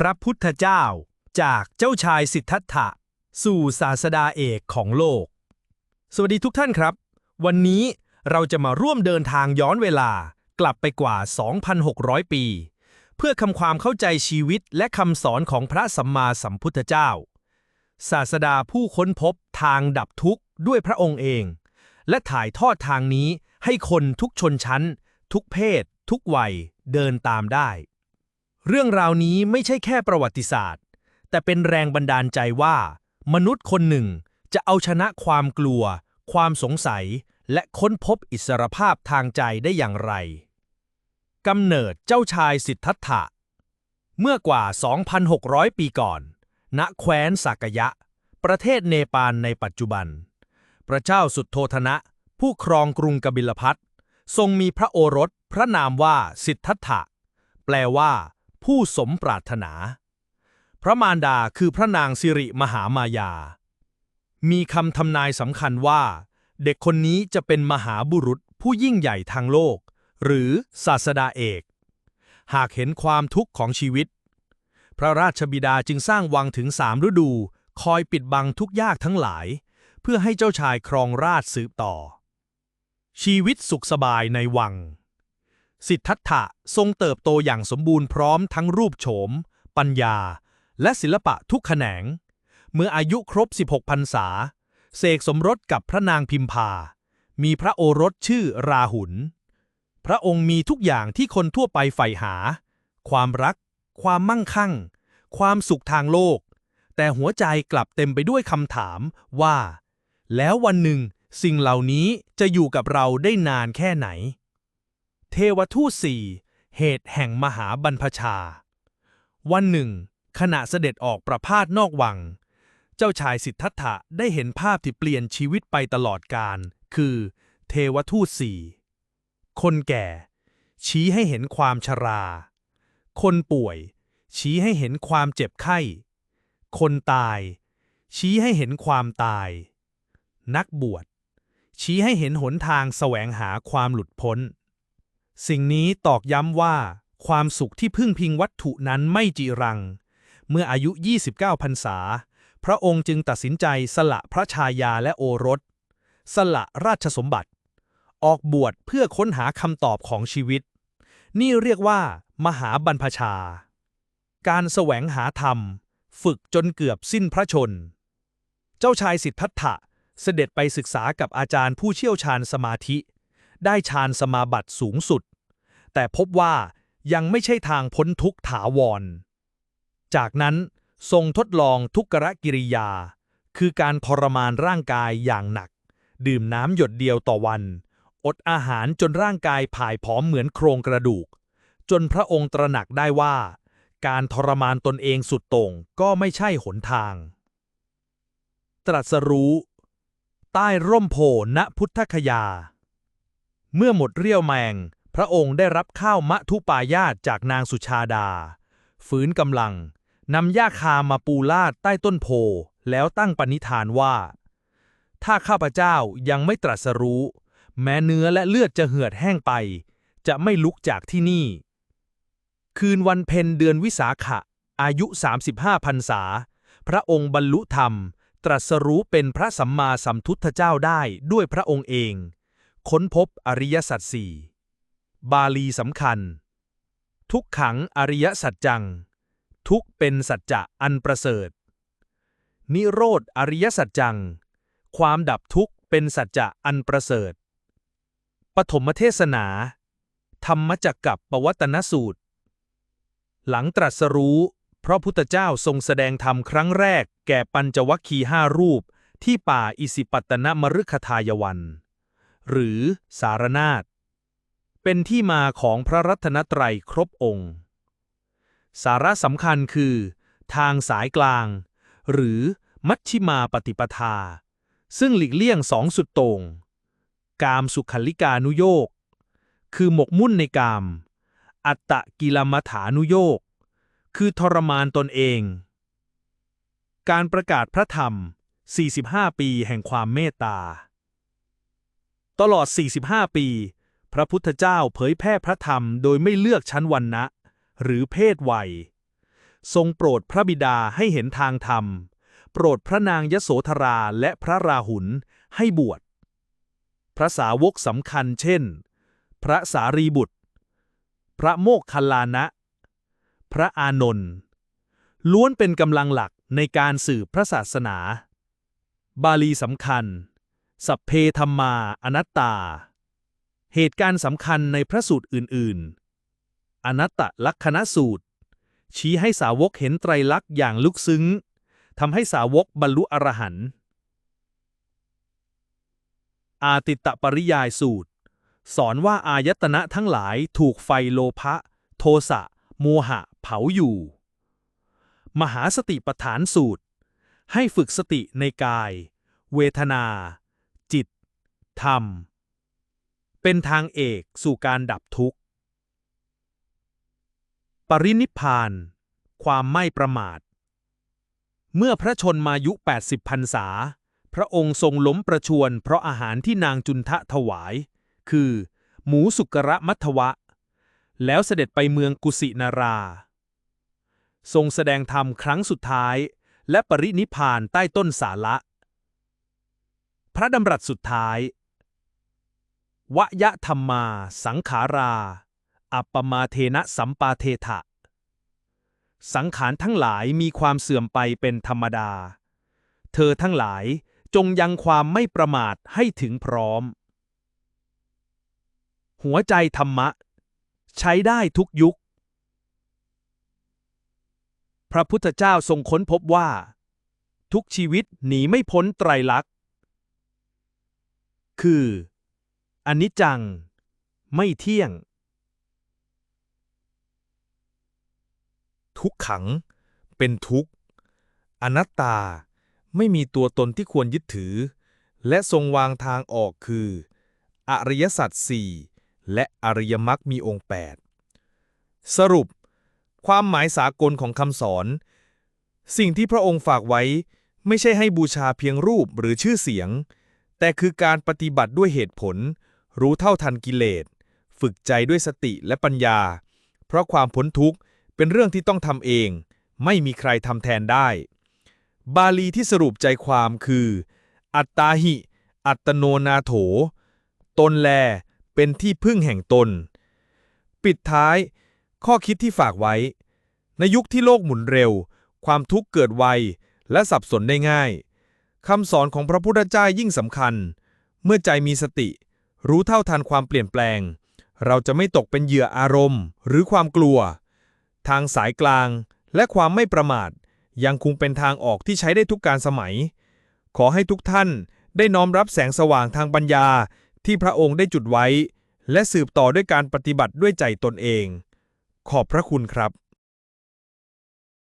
พระพุทธเจ้า จากเจ้าชายสิทธัตถะ สู่ศาสดาเอกของโลก สวัสดีทุกท่านครับ วันนี้เราจะมาร่วมเดินทางย้อนเวลากลับไปกว่า 2,600 ปี เพื่อคำความเข้าใจชีวิตและคำสอนของพระสัมมาสัมพุทธเจ้า ศาสดาผู้ค้นพบทางดับทุกข์ด้วยพระองค์เอง และถ่ายทอดทางนี้ให้คนทุกชนชั้น ทุกเพศ ทุกวัยเดินตามได้ เรื่องราวนี้ไม่ใช่แค่ประวัติศาสตร์ แต่เป็นแรงบันดาลใจว่า มนุษย์คนหนึ่งจะเอาชนะความกลัว ความสงสัย และค้นพบอิสรภาพทางใจได้อย่างไรกำเนิดเจ้าชายสิทธัตถะ เมื่อกว่า 2,600 ปีก่อน ณ แคว้นสากยะ ประเทศเนปาลในปัจจุบัน พระเจ้าสุดโทธนะ ผู้ครองกรุงกบิลพัททรงมีพระโอรสพระนามว่าสิทธัตถะ แปลว่า ผู้สมปรารถนา พระมารดาคือพระนางสิริมหามายา มีคำทำนายสำคัญว่า เด็กคนนี้จะเป็นมหาบุรุษผู้ยิ่งใหญ่ทางโลก หรือศาสดาเอก หากเห็นความทุกข์ของชีวิต พระราชบิดาจึงสร้างวังถึงสามฤดู คอยปิดบังทุกยากทั้งหลาย เพื่อให้เจ้าชายครองราชสืบต่อ ชีวิตสุขสบายในวัง สิทธัตถะทรงเติบโตอย่างสมบูรณ์พร้อมทั้งรูปโฉม ปัญญา และศิลปะทุกแขนง เมื่ออายุครบ 16พรรษา เสกสมรสกับพระนางพิมพา มีพระโอรสชื่อราหุล พระองค์มีทุกอย่างที่คนทั่วไปใฝ่หา ความรัก ความมั่งคั่ง ความสุขทางโลก แต่หัวใจกลับเต็มไปด้วยคำถามว่า แล้ววันหนึ่งสิ่งเหล่านี้จะอยู่กับเราได้นานแค่ไหน เทวทูตสี่เหตุแห่งมหาบรรพชา วันหนึ่ง ขณะเสด็จออกประพาสนอกวัง เจ้าชายสิทธัตถะได้เห็นภาพที่เปลี่ยนชีวิตไปตลอดกาลคือ เทวทูตสี่คนแก่ ชี้ให้เห็นความชรา คนป่วย ชี้ให้เห็นความเจ็บไข้ คนตาย ชี้ให้เห็นความตาย นักบวชชี้ให้เห็นหนทางแสวงหาความหลุดพ้น สิ่งนี้ตอกย้ำว่า ความสุขที่พึ่งพิงวัตถุนั้นไม่จีรัง เมื่ออายุ 29พรรษา พระองค์จึงตัดสินใจสละพระชายาและโอรส สละราชสมบัติ ออกบวชเพื่อค้นหาคำตอบของชีวิต นี่เรียกว่า มหาบรรพชา การแสวงหาธรรม ฝึกจนเกือบสิ้นพระชน เจ้าชายสิทธัตถะเสด็จไปศึกษากับอาจารย์ผู้เชี่ยวชาญสมาธิ ได้ฌานสมาบัติสูงสุด แต่พบว่ายังไม่ใช่ทางพ้นทุกข์ถาวร จากนั้นทรงทดลองทุกขกิริยา คือการทรมานร่างกายอย่างหนัก ดื่มน้ำหยดเดียวต่อวัน อดอาหารจนร่างกายผายผอมเหมือนโครงกระดูก จนพระองค์ตระหนักได้ว่า การทรมานตนเองสุดโต่งก็ไม่ใช่หนทาง ตรัสรู้ ใต้ร่มโพณพุทธคยา เมื่อหมดเรี่ยวแมง พระองค์ได้รับข้าวมะทุปายาตจากนางสุชาดา ฝืนกำลังนำหญ้าคามาปูลาดใต้ต้นโพ แล้วตั้งปณิธานว่า ถ้าข้าพเจ้ายังไม่ตรัสรู้ แม้เนื้อและเลือดจะเหือดแห้งไป จะไม่ลุกจากที่นี่ คืนวันเพ็ญเดือนวิสาขะ อายุ 35พรรษา พระองค์บรรลุธรรม ตรัสรู้เป็นพระสัมมาสัมพุทธเจ้าได้ด้วยพระองค์เอง ค้นพบอริยสัจสี่บาลีสำคัญ ทุกขังอริยสัจจัง ทุกเป็นสัจจะอันประเสริฐ นิโรธอริยสัจจัง ความดับทุกข์เป็นสัจจะอันประเสริฐ ปฐมเทศนา ธรรมจักกับปวัตนสูตร หลังตรัสรู้พระพุทธเจ้าทรงแสดงธรรมครั้งแรกแก่ปัญจวัคคีย์ห้ารูปที่ป่าอิสิปัตนมฤคทายวัน หรือสารนาฏเป็นที่มาของพระรัตนตรัยครบองค์ สาระสำคัญคือ ทางสายกลาง หรือมัชชิมาปฏิปทา ซึ่งหลีกเลี่ยงสองสุดโต่งกามสุขลิกานุโยกคือหมกมุ่นในกาม อัตตะกิลมัฐานุโยกคือทรมานตนเอง การประกาศพระธรรม 45 ปีแห่งความเมตตา ตลอด 45 ปี พระพุทธเจ้าเผยแพร่พระธรรมโดยไม่เลือกชั้นวรรณะหรือเพศวัย ทรงโปรดพระบิดาให้เห็นทางธรรม โปรดพระนางยโสธราและพระราหุลให้บวช พระสาวกสำคัญเช่น พระสารีบุตร พระโมกขัลลานะ พระอานนท์ ล้วนเป็นกำลังหลักในการสืบพระศาสนา บาลีสำคัญ สัพเพธรรมาอนัตตา เหตุการณ์สำคัญในพระสูตรอื่น ๆ อนัตตลักษณสูตร ชี้ให้สาวกเห็นไตรลักษณ์อย่างลึกซึ้งทำให้สาวกบรรลุอรหันต์อาติตตปริยายสูตร สอนว่าอายตนะทั้งหลายถูกไฟโลภะ โทสะ โมหะ เผาอยู่ มหาสติปัฏฐานสูตร ให้ฝึกสติในกาย เวทนา ธรรม เป็นทางเอกสู่การดับทุกข์ ปรินิพพาน ความไม่ประมาท เมื่อพระชนมายุ 80พรรษา พระองค์ทรงล้มประชวรเพราะอาหารที่นางจุนทะถวาย คือ หมูสุกระมัทวะ แล้วเสด็จไปเมืองกุสินารา ทรงแสดงธรรมครั้งสุดท้าย และปรินิพพานใต้ต้นสาละพระดำรัสสุดท้าย วยะธรรมา สังขารา อัปปมาเทนะสัมปาเทถะ สังขารทั้งหลายมีความเสื่อมไปเป็นธรรมดา เธอทั้งหลายจงยังความไม่ประมาทให้ถึงพร้อม หัวใจธรรมะ ใช้ได้ทุกยุค พระพุทธเจ้าทรงค้นพบว่า ทุกชีวิตหนีไม่พ้นไตรลักษณ์ คือ อนิจจัง ไม่เที่ยง ทุกขัง เป็นทุกข์ อนัตตา ไม่มีตัวตนที่ควรยึดถือ และทรงวางทางออกคือ อริยสัจสี่และอริยมรรคมีองค์ 8 สรุป ความหมายสากลของคำสอน สิ่งที่พระองค์ฝากไว้ไม่ใช่ให้บูชาเพียงรูปหรือชื่อเสียง แต่คือการปฏิบัติด้วยเหตุผล รู้เท่าทันกิเลส ฝึกใจด้วยสติและปัญญา เพราะความพ้นทุกข์เป็นเรื่องที่ต้องทำเอง ไม่มีใครทำแทนได้ บาลีที่สรุปใจความคือ อัตตาหิ อัตโนนาโถ ตนแล เป็นที่พึ่งแห่งตน ปิดท้าย ข้อคิดที่ฝากไว้ ในยุคที่โลกหมุนเร็ว ความทุกข์เกิดไว และสับสนได้ง่ายคำสอนของพระพุทธเจ้ายิ่งสำคัญ เมื่อใจมีสติ รู้เท่าทันความเปลี่ยนแปลง เราจะไม่ตกเป็นเหยื่ออารมณ์ หรือความกลัว ทางสายกลางและความไม่ประมาท ยังคงเป็นทางออกที่ใช้ได้ทุกการสมัย ขอให้ทุกท่านได้น้อมรับแสงสว่างทางปัญญาที่พระองค์ได้จุดไว้ และสืบต่อด้วยการปฏิบัติด้วยใจตนเอง ขอบพระคุณครับ